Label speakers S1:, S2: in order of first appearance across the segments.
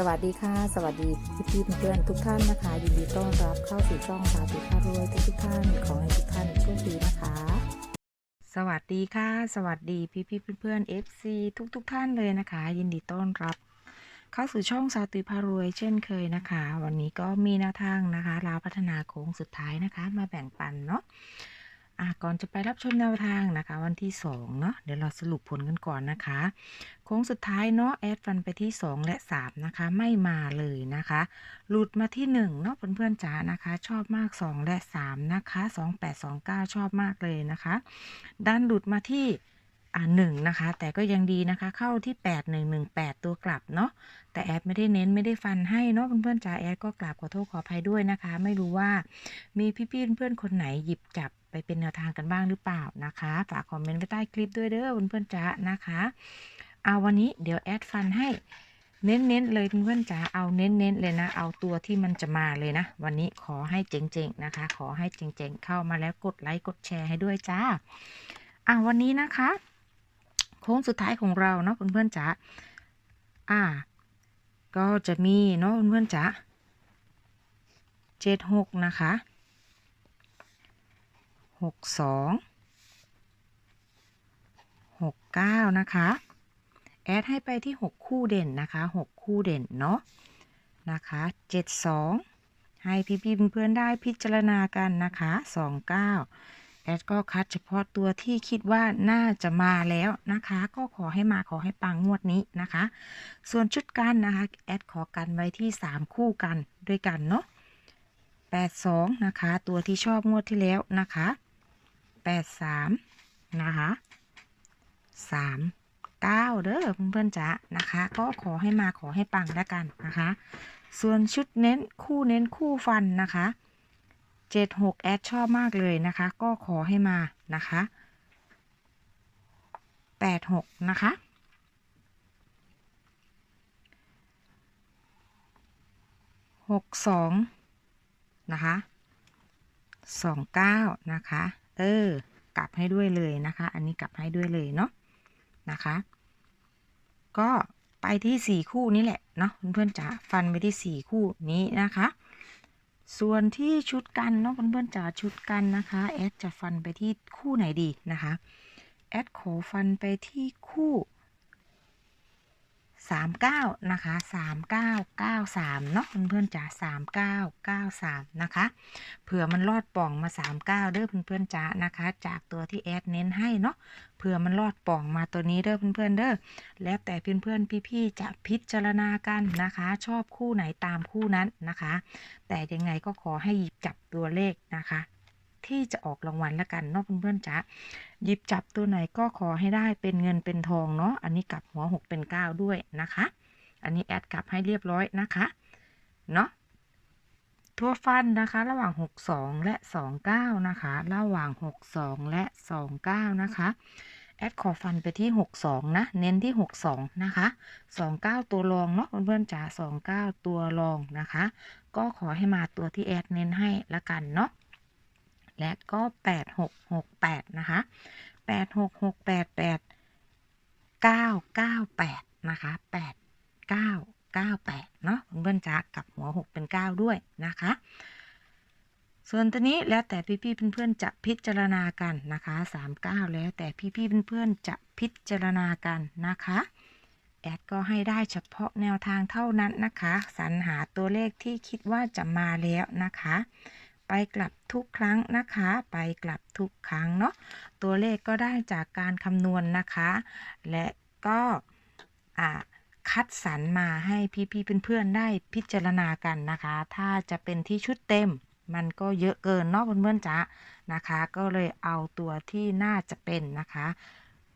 S1: สวัสดีค่ะ สวัสดีพี่พี่ๆเพื่อนทุกท่านนะคะ ยินดีต้อนรับเข้าสู่ช่องสาธุพารวยทุกทุกท่านขอให้ทุกท่านโชคดีนะคะ สวัสดีค่ะ สวัสดีพี่พี่ๆเพื่อนๆ FC ทุกทุกท่านเลยนะคะ ยินดีต้อนรับ เข้าสู่ช่องสาธุพารวยเช่นเคยนะคะ วันนี้ก็มีแนวทางนะคะลาวพัฒนาโค้งสุดท้ายนะคะ มาแบ่งปันเนาะ อะก่อนจะไปรับชมแนวทางนะคะ วันที่2เนาะเดี๋ยวเราสรุปผลกันก่อนนะคะ โค้งสุดท้ายเนาะแอดฟันไปที่ 2 และ 3 นะคะ ไม่มาเลยนะคะ หลุดมาที่1เนาะเพื่อนๆจ๋านะคะ ชอบมาก 2 และ 3 นะคะ 28 29 ชอบมากเลยนะคะดันหลุดมาที่อ่าหนึ่งนะคะ แต่ก็ยังดีนะคะ เข้าที่ 8 1 1 8 ตัวกลับเนาะแต่แอดไม่ได้เน้นไม่ได้ฟันให้เนาะเพื่อนๆจ๋าแอดก็กราบขอโทษขออภัยด้วยนะคะ ไม่รู้ว่ามีพี่ๆเพื่อนๆคนไหนหยิบจับ ไปเป็นแนวทางกันบ้างหรือเปล่านะคะฝากคอมเมนต์ไว้ใต้คลิปด้วยเด้อเพื่อนๆจ๋านะคะเอาวันนี้เดี๋ยวแอดฟันให้เน้นๆเลยเพื่อนๆจ๋าเอาเน้นๆเลยนะ เอาตัวที่มันจะมาเลยนะ วันนี้ขอให้เจ๋งๆนะคะ ขอให้เจ๋งๆเข้ามาแล้วกดไลค์กดแชร์ให้ด้วยจ้าอะวันนี้นะคะ โค้งสุดท้ายของเราเนาะเพื่อนๆจ๋าอ่า ก็จะมีเนาะเพื่อนๆจ๋าเจ็ดหกนะคะ หกสองหกเก้านะคะ แอดให้ไปที่6คู่เด่นนะคะ6คู่เด่นเนาะนะคะ72ให้พี่ๆเพื่อนๆได้พิจารณากันนะคะ29แอดก็คัดเฉพาะตัวที่คิดว่าน่าจะมาแล้วนะคะ ก็ขอให้มาขอให้ปังงวดนี้นะคะ ส่วนชุดกันนะคะ แอดขอกันไว้ที่ 3 คู่กันด้วยกันเนาะ82 นะคะ ตัวที่ชอบงวดที่แล้วนะคะ 83นะคะ3 9เก้าเด้อเพื่อนๆจ๋านะคะ ก็ขอให้มาขอให้ปังแล้วกันนะคะ ส่วนชุดเน้นคู่เน้นคู่ฟันนะคะ76แอดชอบมากเลยนะคะ ก็ขอให้มานะคะ86นะคะ62นะคะ29นะคะ เออ กลับให้ด้วยเลยนะคะ อันนี้กลับให้ด้วยเลยเนาะนะคะ ก็ไปที่4คู่นี้แหละเนาะเพื่อนๆจ๋าฟันไปที่4คู่นี้นะคะ ส่วนที่ชุดกันเนาะเพื่อนๆจ๋าชุดกันนะคะแอดจะฟันไปที่คู่ไหนดีนะคะแอดขอฟันไปที่คู่ 39นะคะ3993เนาะเพื่อนๆจ๋า3993นะคะเผื่อมันรอดป่องมา39เด้อเพื่อนๆจ๋านะคะ จากตัวที่แอดเน้นให้เนาะเผื่อมันรอดป่องมาตัวนี้เด้อเพื่อนๆเด้อแล้วแต่เพื่อนๆพี่ๆจะพิจารณากันนะคะ ชอบคู่ไหนตามคู่นั้นนะคะ แต่ยังไงก็ขอให้หยิบจับตัวเลขนะคะ ที่จะออกรางวัลแล้วกันเนาะเพื่อนๆจ๋าหยิบจับตัวไหนก็ขอให้ได้เป็นเงินเป็นทองเนาะอันนี้กลับหัว 6 เป็น 9 ด้วยนะคะ อันนี้แอดกลับให้เรียบร้อยนะคะเนาะทั่วฟันนะคะ ระหว่าง 62 และ 29 นะคะ ระหว่าง 62 และ 29 นะคะแอดขอฟันไปที่ 62 นะ เน้นที่ 62 นะคะ 29 ตัวรองเนาะเพื่อนๆจ๋า29 ตัวรองนะคะ ก็ขอให้มาตัวที่แอดเน้นให้ละกันเนาะ และก็ 8668 นะคะ 8668 8998 นะคะ 8998 เนาะเพื่อนๆจ๋ากับหัว 6 เป็น 9 ด้วยนะคะ ส่วนตัวนี้แล้วแต่พี่ๆเพื่อนๆจะพิจารณากันนะคะ 39 แล้วแต่พี่ๆเพื่อนๆจะพิจารณากันนะคะแอดก็ให้ได้เฉพาะแนวทางเท่านั้นนะคะ สรรหาตัวเลขที่คิดว่าจะมาแล้วนะคะ ไปกลับทุกครั้งนะคะ ไปกลับทุกครั้งเนาะตัวเลขก็ได้จากการคำนวณนะคะ และก็อ่าคัดสรรมาให้พี่ๆเพื่อนๆได้พิจารณากันนะคะ ถ้าจะเป็นที่ชุดเต็มมันก็เยอะเกินเนาะเพื่อนๆจ๋านะคะ ก็เลยเอาตัวที่น่าจะเป็นนะคะ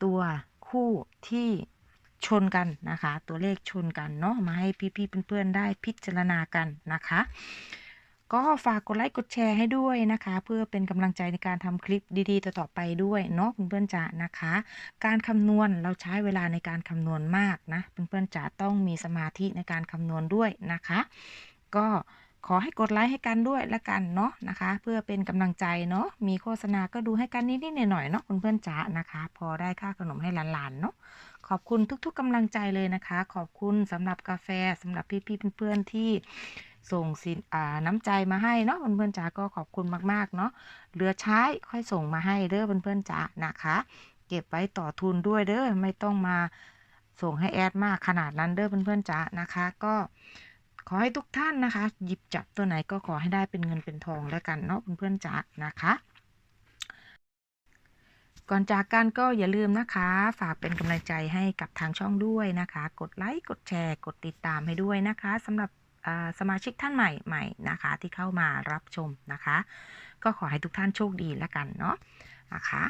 S1: ตัวคู่ที่ชนกันนะคะ ตัวเลขชนกันเนาะมาให้พี่ๆเพื่อนๆได้พิจารณากันนะคะ ก็ฝากกดไลค์กดแชร์ให้ด้วยนะคะ เพื่อเป็นกำลังใจในการทำคลิปดีๆ ต่อๆไปด้วยเนาะเพื่อนๆจ๋านะคะ การคำนวณเราใช้เวลาในการคำนวณมากนะเพื่อนๆจ๋าต้องมีสมาธิในการคำนวณด้วยนะคะ ก็ขอให้กดไลค์ให้กันด้วยละกันเนาะนะคะ เพื่อเป็นกำลังใจเนาะมีโฆษณาก็ดูให้กันนิดๆหน่อยๆเนาะเพื่อนๆจ๋านะคะ พอได้ค่าขนมให้หลานๆเนาะขอบคุณทุกๆกำลังใจเลยนะคะ ขอบคุณสำหรับกาแฟสำหรับพี่ๆเพื่อนๆที่ ส่งสินอ่าน้ำใจมาให้เนาะเพื่อนๆจ๋าก็ขอบคุณมากๆเนาะเหลือใช้ค่อยส่งมาให้เด้อเพื่อนๆจ๋านะคะ เก็บไว้ต่อทุนด้วยเด้อไม่ต้องมาส่งให้แอดมากขนาดนั้นเด้อเพื่อนๆจ๋านะคะ ก็ขอให้ทุกท่านนะคะ หยิบจับตัวไหนก็ขอให้ได้เป็นเงินเป็นทองแล้วกันเนาะเพื่อนๆจ๋านะคะก่อนจากกันก็อย่าลืมนะคะ ฝากเป็นกำลังใจให้กับทางช่องด้วยนะคะ กดไลค์ กดแชร์ กดติดตามให้ด้วยนะคะสำหรับ สมาชิกท่านใหม่ใหม่นะคะ ที่เข้ามารับชมนะคะ ก็ขอให้ทุกท่านโชคดีแล้วกันเนาะนะคะ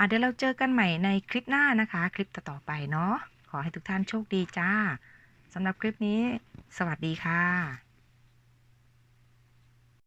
S1: ะเดี๋ยวเราเจอกันใหม่ในคลิปหน้านะคะ คลิปต่อๆไปเนาะขอให้ทุกท่านโชคดีจ้าสำหรับคลิปนี้ สวัสดีค่ะ